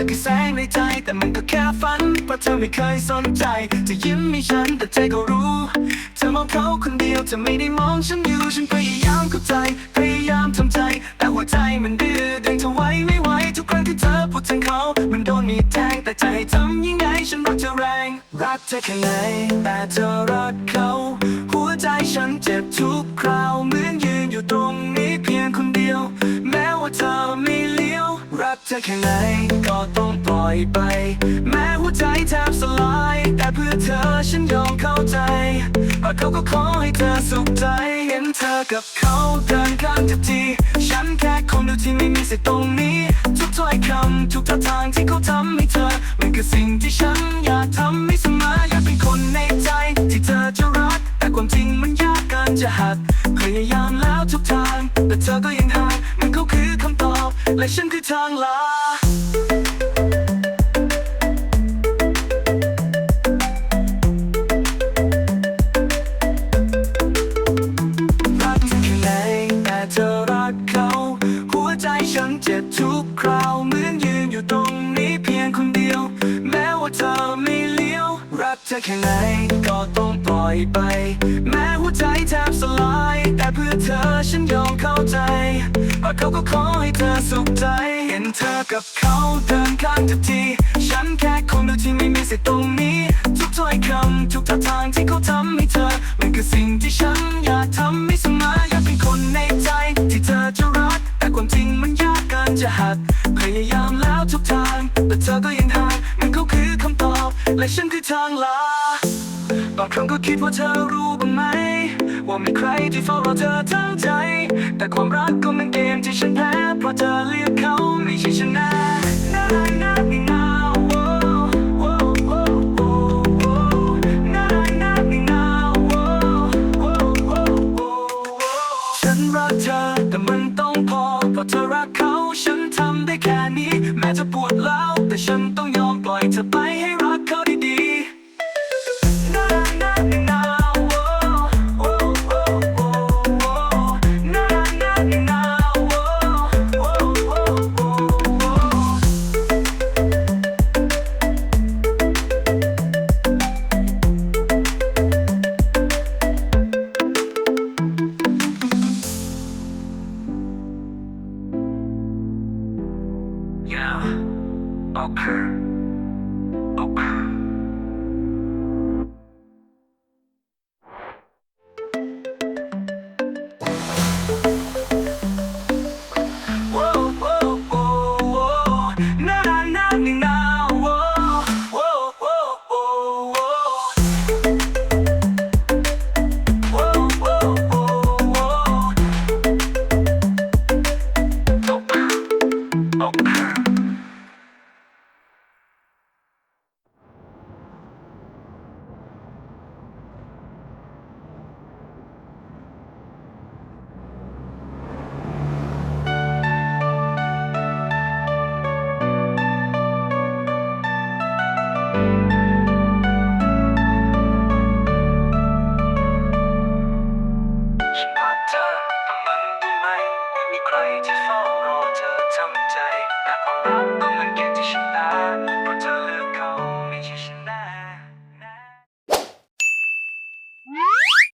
ในใจ แต่มันก็แค่ฝันเพราะเธอไม่เคยสนใจ จะยิ้มให้ฉันแต่ใจก็รู้ เธอมองเขาคนเดียวเธอไม่ได้มองฉันอยู่ ฉันพยายามเข้าใจ พยายามทำใจ แต่หัวใจมันดื้อดึงเธอไว้ไม่ไหวทุกครั้งที่เธอพูดถึงเขา มันโดนมีดแทงแต่ใจทำยังไงฉันรักเธอแรง รักเธอแค่ไหนแต่เธอรักเขา หัวใจฉันเจ็บทุกคราวเหมือนยืนอยู่ตรงนี้เพียงคนเดียว แม้ว่าเธอ เธอแค่ไหนก็ต้องปล่อยไป แม้หัวใจแทบสลาย แต่เพื่อเธอฉันยอมเข้าใจเพราะเขาก็ขอให้เธอสุขใจ เห็นเธอกับเขาเดินข้างทุกทีฉันแค่คนเดียวที่ไม่มีสิทธิ์ตรงนี้ ทุกถ้อยคำทุกท่าทางที่เขาทำให้เธอ มันคือสิ่งที่ฉันอยากทำให้เสมออยากเป็นคนในใจ ที่เธอจะรัก แต่ความจริงมันยากเกินจะหักพยายามแล้วทุกทางแต่เธอก็ยัง และฉันคือทางลารักแค่ไหนแต่เธอรักเขา หัวใจฉันเจ็บทุกคราวเหมือนยืนอยู่ตรงนี้เพียงคนเดียว แม้ว่าเธอไม่เลี้ยว รักเธอแค่ไหนก็ องปล่อยไป แม้หัวใจแทบสลาย แต่เพื่อเธอฉันยอมเข้าใจเพราะเขาก็ขอให้เธอสุขใจ เห็นเธอกับเขาเดินข้างทุกที ฉันแค่คนเดียวที่ไม่มีสิทธิ์ตรงนี้ ทุกถ้อยคำทุกท่าทางที่เขาทำให้เธอ มันคือสิ่งที่ฉันอยากทำให้เสมออยากเป็นคนในใจ ที่เธอจะรัก แต่ความจริงมันยากเกินจะหักพยายามแล้วทุกทาง แต่เธอก็ยังห่างมันก็คือคำตอบ และฉันคือทางลา บางครั้งก็คิดว่าเธอรู้บ้างไหม ว่ามีใครที่เฝ้ารอเธอทั้งใจ แต่ความรักก็เป็นเกมที่ฉันแพ้ เพราะเธอเลือกเขาไม่ใช่ชนะน่ารักน่าดีาฉันรักเธอ แต่มันต้องพอเพราะเธอรักเขา ฉันทำได้แค่นี้ แม้จะปวดแล้วแต่ฉัน Yeah. Okay.